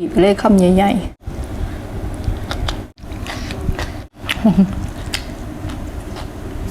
บีบเลยคำใหญ่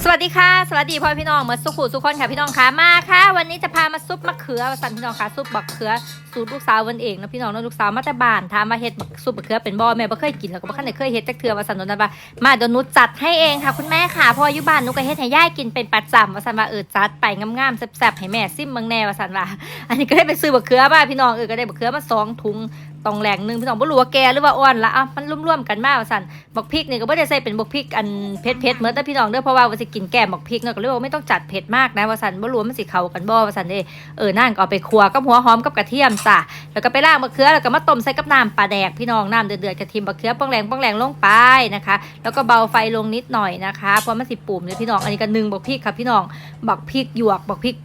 สวัสดีค่ะ สวัสดีพ่อพี่น้องเหมือนสุขุสุขคนค่ะพี่น้องค่ะมาค่ะ วันนี้จะพามาซุปมะเขือสันพี่น้องค่ะซุปบักเขือสูตรลูกสาววันเองนะพี่น้องเนาะลูกสาวมาแต่บ้านถามมาเฮ็ดซุปบักเขือเป็นบ่อแม่บ่เคยกินแล้วก็บ่คันได้เคยเฮ็ดจักเทือว่าสันนนว่ามาเดี๋ยวหนูจัดให้เองค่ะคุณแม่ค่ะพออยู่บ้านนูก็เฮ็ดให้ย่ายกินเป็นประจำว่าสันว่าเออจัดไปงามๆแซ่บๆให้แม่ซิมเมืองแน่ว่าสันว่าอันนี้ก็ได้ไปซื้อบักเขือมาพี่น้องเออก็ได้บักเขือมาสองถุง ตองแหลงหนึ่งพี่น้องบ่รู้ว่าแกหรือว่าอ่อนละอะมันร่วมๆกันมาว่าสันบักพริกนี่ก็ไม่ได้ใส่เป็นบักพริกอันเผ็ดเผ็ดๆเหมือนแต่พี่น้องเด้อเพราะว่าว่าสิกินแกมบักพริกเนาะก็เลยว่าไม่ต้องจัดเผ็ดมากนะว่าสันบ่รู้ว่ามันสิเข้ากันบ่ว่าสันเด้เออนั่งก็เอาไปคั่วกับหัวหอมกับกระเทียมจ้ะแล้วก็ไปล้างมะเขือแล้วก็มาต้มใส่กับน้ำปลาแดกพี่น้องน้ำเดือดๆกระเทียมบักเขือป้องแรงป้องแรงลงไปนะคะ แล้วก็เบาไฟลงนิดหน่อยนะคะเพราะมันสิปุ่มเลยพี่น้องอันนี้ก็หนึ่งบักพริกค่ะพี่น้องบักพริกหยวกบักพริก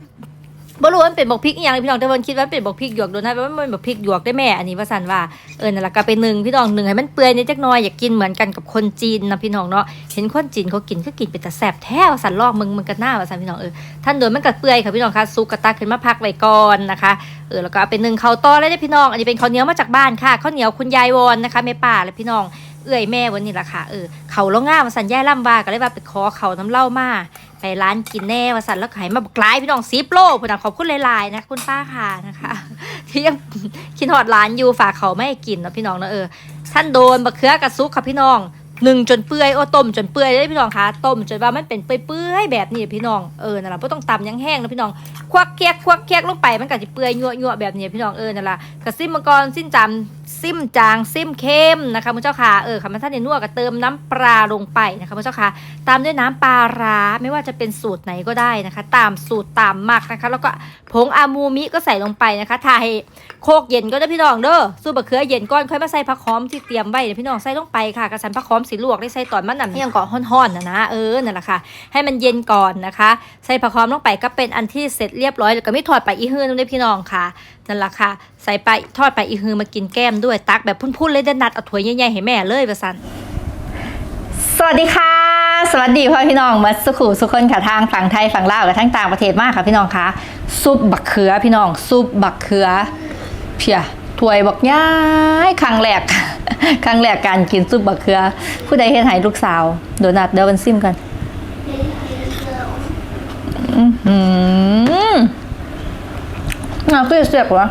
บ่รู้ว่ามันเป็นบักพริกอหย่างพี่น้องแต่วันคิดว่าเป็นบักพริกหยวกโดนนะว่ามันเป็นบักพริกหยวกได้แม่อันนี้ว่าสันว่าเออนั่นแหละก็ไปหนึ่งพี่น้องหนึ่งให้มันเปื่อยนิดจักหน่อยอยากกินเหมือนกันกับคนจีนนะพี่น้องเนาะเห็นคนจีนเขากินก็กินเป็นแต่แสบแท้ว่าสันลอกมึงมึงกันหน้าว่าสันพี่น้องเออท่านโดนมันกัดเปื่อยค่ะพี่น้องคะซุกกระตักขึ้นมาพักไว้ก่อนนะคะเออแล้วก็เอาไปหนึ่งข้าวต้อแล้วได้พี่น้อง อันนี้เป็นข้าวเหนียวมาจากบ้านค่ะข้าวเหนียวคุณยายวอนนะคะแม่ป่าและพี่น้องเอื้อยแม่วันนี้ล่ะค่ะเออเขาล้วง่ามาสันย่าล่ำว่าก็เลยว่าไปขอเขาน้ำเหล้ามา ไปร้านกินแน่วาสันแล้วขายมาบกลายพี่น้องซีโปรพูนะขอบคุณหลายๆนะคุณป้าค่ะนะคะ ที่ยังคิดหอดร้านอยู่ฝากเขาไม่กินนะพี่น้องนะเออท่านโดนบะเขือกระซุกค่ะพี่น้องหนึ่งจนเปื่อยโอ้ต้มจนเปื่อยเลยพี่น้องคะต้มจนว่ามันเป็นเปื่อยๆแบบนี้พี่น้องเออนั่นแหละไม่ต้องตำยังแห้งนะพี่น้องควักเคียกควักเคียกลงไปมันก็จะเปื่อยยั่วยั่วๆแบบนี้พี่น้องเออนั่นแหละกระซิมมังกรสิ้นจำ ซิมจางซิมเข้มนะคะมุณเจ้าค่ะเออค่ะมันท่านเนี่ยนัวก็เติมน้ำปลาลงไปนะคะมุณเจ้าค่ะตามด้วยน้ำปลาร้าไม่ว่าจะเป็นสูตรไหนก็ได้นะคะ ตามสูตรตามหมักนะคะ แล้วก็ผงอามูมิก็ใส่ลงไปนะคะทาให้โคกเย็นก็ได้พี่น้องเด้อสูตรบะเขือเย็นก่อนค่อยมาใส่ผักหอมที่เตรียมไว้เดี๋ยวพี่น้องใส่ลงไปค่ะกระสันผักหอมสีลวกได้ใส่ตอนมันนำยังก่อห่อนๆนะนะเออนั่นแหละค่ะ ให้มันเย็นก่อนนะคะ ใส่ผักหอมลงไปก็เป็นอันที่เสร็จเรียบร้อยแล้วก็ไม่ทอดไปอีฮื้อนู่นเลยพี่น้องค่ะ นั่นแหละค่ะ ใส่ไปทอดไปอีฮือมากินแก้มด้วยตักแบบพุ่นๆเลยเดนนัดเอาถ้วยใหญ่ๆให้แม่เลยประสันสวัสดีค่ะ สวัสดีพ่อพี่น้องมาสุขุสุขคนค่ะทางฝั่งไทยฝั่งลาวกับทั้งต่างประเทศมากค่ะพี่น้องคะซุปบักเขือพี่น้องซุปบักเขือเพียถ้วยบักย้ายครั้งแรกครั้งแรกการกินซุปบักเขือ ผู้ใดเฮ็ดให้ลูกสาวโดนัทเดี๋ยวมันซิมกันอือหือ น่าคือเสียบวะ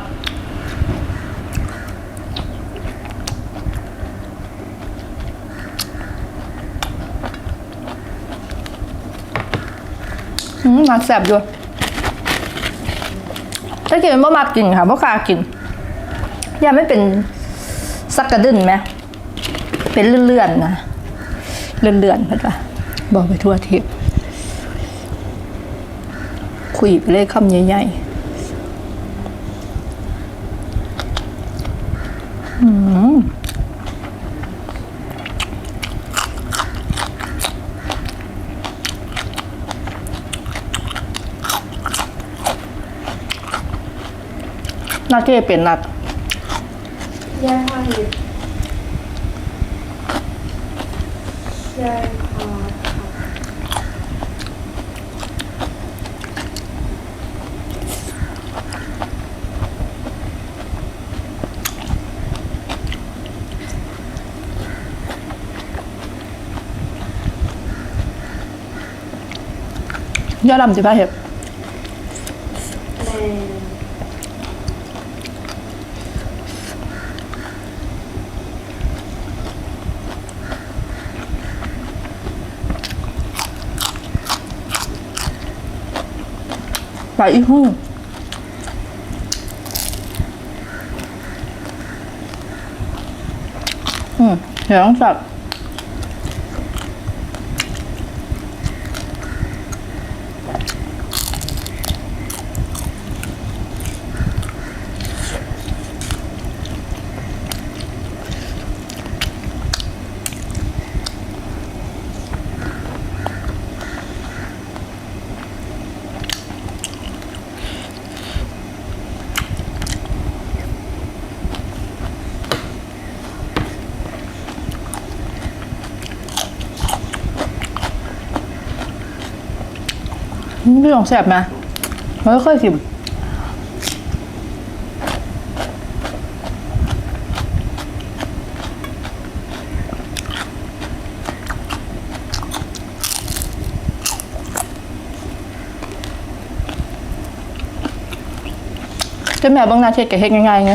อืมมันแสบอยู่ถ้ากินบ่มากกินค่ะบ่กล้ากินย่าไม่เป็นสักกระดึนไหม เป็นเลื่อนๆนะ เลื่อนๆเห็นปะบอกไปทั่วทิพคุยไปเลยคำใหญ่ๆอืม น่าที่จะเป็นนัดยายพาหิบยายพา ย่าดำจิบ้าเห็บแม่ปอีกหู้อืมเดี๋ยวต้องสับ พี่หองแสบไหมไม่เคยชิมจะแม่บางนาเช็ดกับเฮ็ดง่ายๆไง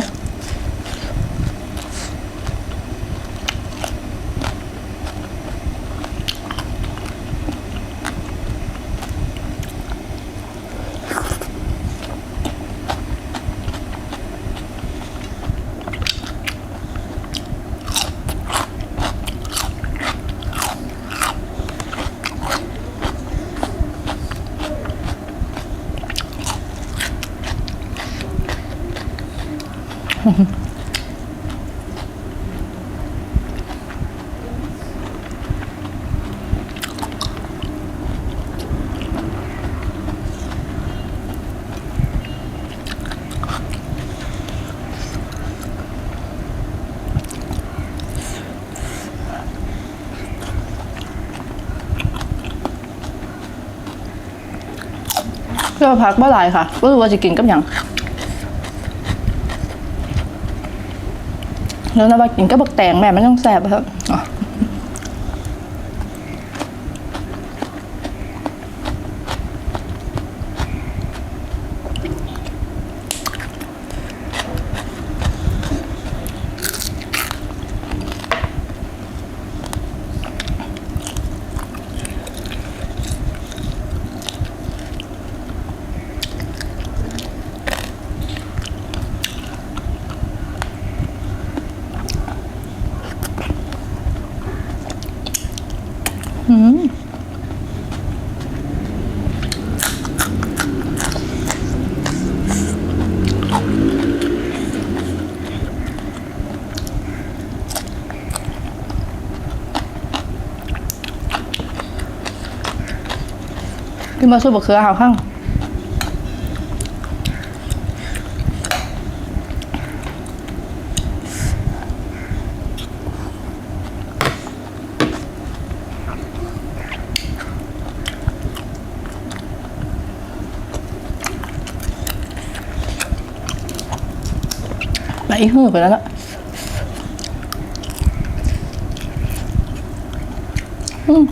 เพื่อพักบ่หลายค่ะบ่รู้ว่าจะกินกับหยังแล้วนะว่ากินกับบักแตงแม่มันต้องแสบครับ กินมาสู้บักเขือเอาข้าง ไปหื้อไปแล้วล่ะอืม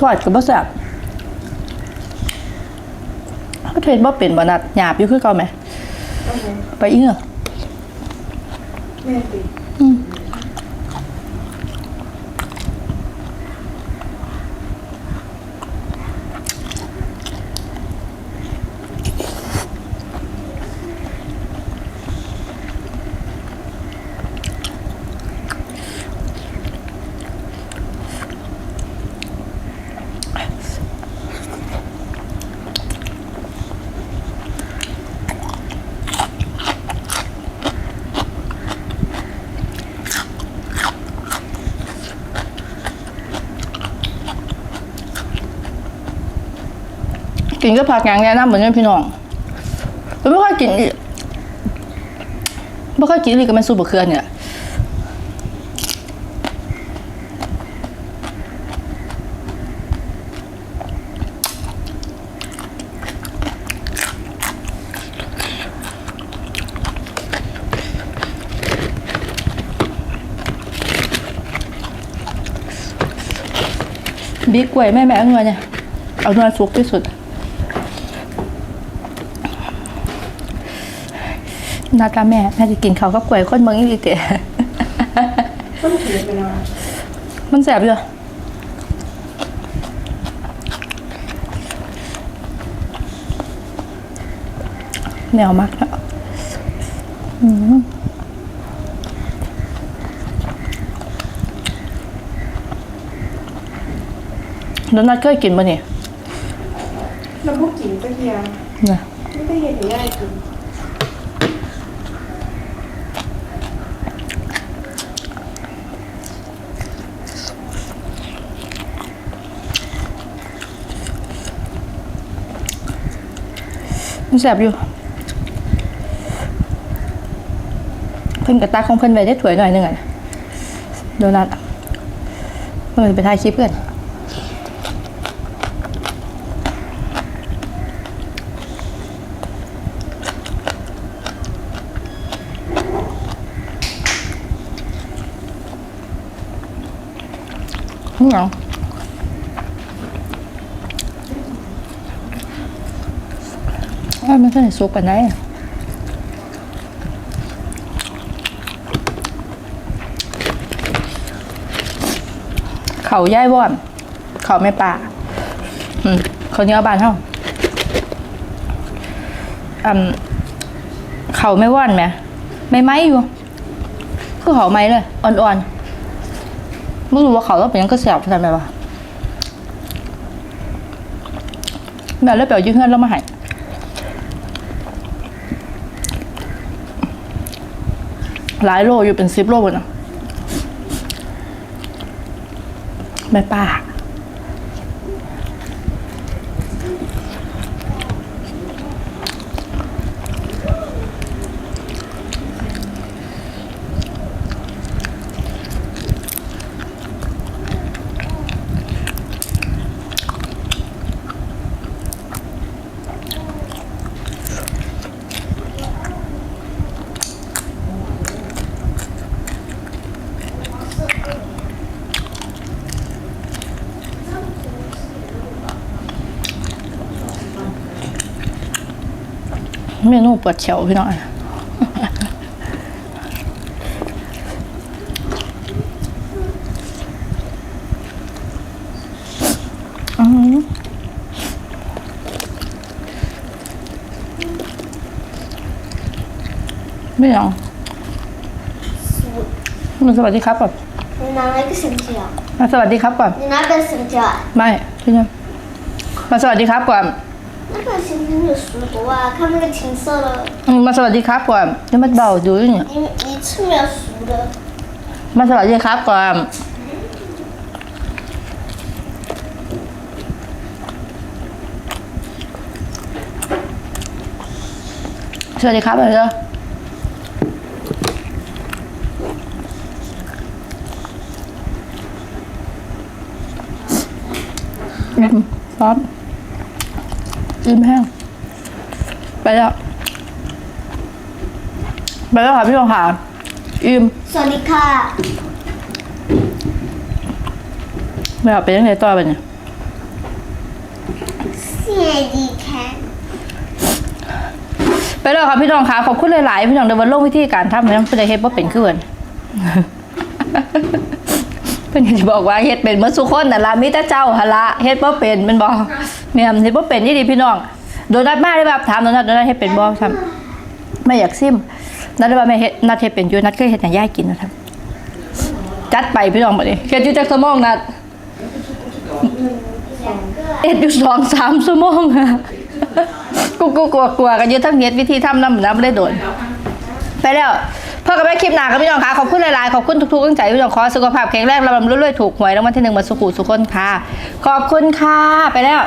ทอดกับบ่แซ่บก็เทศบ่เป็นบ่นัดหยาบอยู่คือเก่าไหมก็เลยไปอีกเหรอแม่ติ กินก็ผักอย่างแนะนำเหมือนกันพี่น้องแล้วไม่ค่อยกินอีกไม่ค่อยกินอีกก็เป็นซุปบะเขือเนี่ยบิ๊กกล้วยแม่แม่เอาเงินเนี่ยเอาเงินสุกที่สุด นาตาแม่แม่จะกินเขาวกับกล้วยคนเมืองอีหลีเตะต้นถือไปนอนมันแสบอยู่แนวมากนะอืมโดนัทเคยกินปะเนี่ยแล้วพวกกินก็เทียมนะไม่ได้เห็นง่ายกิน แสบอยู่เพิ่นกระตาของเพิ่นไว้ได้ถวยหน่อยหนึงอะโดนัทเพิ่นไปถ่ายคลิปเพื่อนข้างห ลังว่ามันก็จะซุกกันได้เขาย่ายว่อน เขาไม่ป่าอืมเขาเนื้อบานเท่าอืมเขาไม่ว่อนไหมไม่ไหมอยู่คือเขาไหมเลยอ่อนๆไม่รู้ว่าเขาต้องเป็นยังก็เสียบขนาดไหนวะแบบแล้วเปล่ายืมเงินแล้วมาให้ หลายโลอยู่เป็นสิบโลเลยนะแม่ป้า ไม่นูปวดเฉียวพี่น้อยไม่หรอามัสวัสดีครับก่อนน้าไม่ก็เสียงเฉียวมาสวัสดีครับก่อนน้าเป็นเสียงเฉียวไม่พี่น้องมาสวัสดีครับก่อน 那个绳子没有熟读啊，看那个青色的， อืมมาสวัสดีครับก่อนจะมาเบาดูอยู่เนี่ย 你一次没有熟的。 มาสวัสดีครับก่อนสวัสดีครับอะไรเด้ออืมซอส อิ่มแห้ง ไปแล้ว ไปแล้วค่ะพี่รองค่ะอิ่มสวัสดีค่ะไม่เอาไปยังไงต่อไปเนี่ยสวัสดีค่ะไปแล้วค่ะพี่น้องค่ะขอบคุณหลายๆพี่น้องเดินวันลงวิธีการทำให้น้ำเป็นเฮ็ดว่าเป็นคือเพิ่น เพิ่นก็จะบอกว่าเฮ็ดเป็นเมื่อสุคนน่ะละมีแต่เจ้าหนละเฮ็ดบ่เป็นแมันบ่แม่นเฮ็ดบ่เป็นนี่ดีพี่น้อง โดนัทมาได้แบบถามโดนัทโดนัทเฮ็ดเป็นบ่ทำไม่อยากซิมนัดได้ว่าแม่เฮ็ดนัดเฮ็ดเป็นอยู่นัดเคยเฮ็ดให้ยายกินนะครับจัดไปพี่น้องบัดนี้เฮ็ดอยู่จักชั่วโมงนัดเฮ็ดอยู่สองสามชั่วโมงอะกูกูกลัวกลัวกันอยู่ทั้งเฮ็ดวิธีทำน้ำน้ำบ่ได้โดน ไปแล้ว พ่อกับแม่คลิปหนาครับพี่น้องค่ะขอบคุณหลายๆขอบคุณทุกๆกำลังใจพี่น้องขอสุขภาพแข็งแรงลำลำรวยๆถูกหวยรางวัลที่หนึ่งมาสุขุสุขคนค่ะ ขอบคุณค่ะไปแล้ว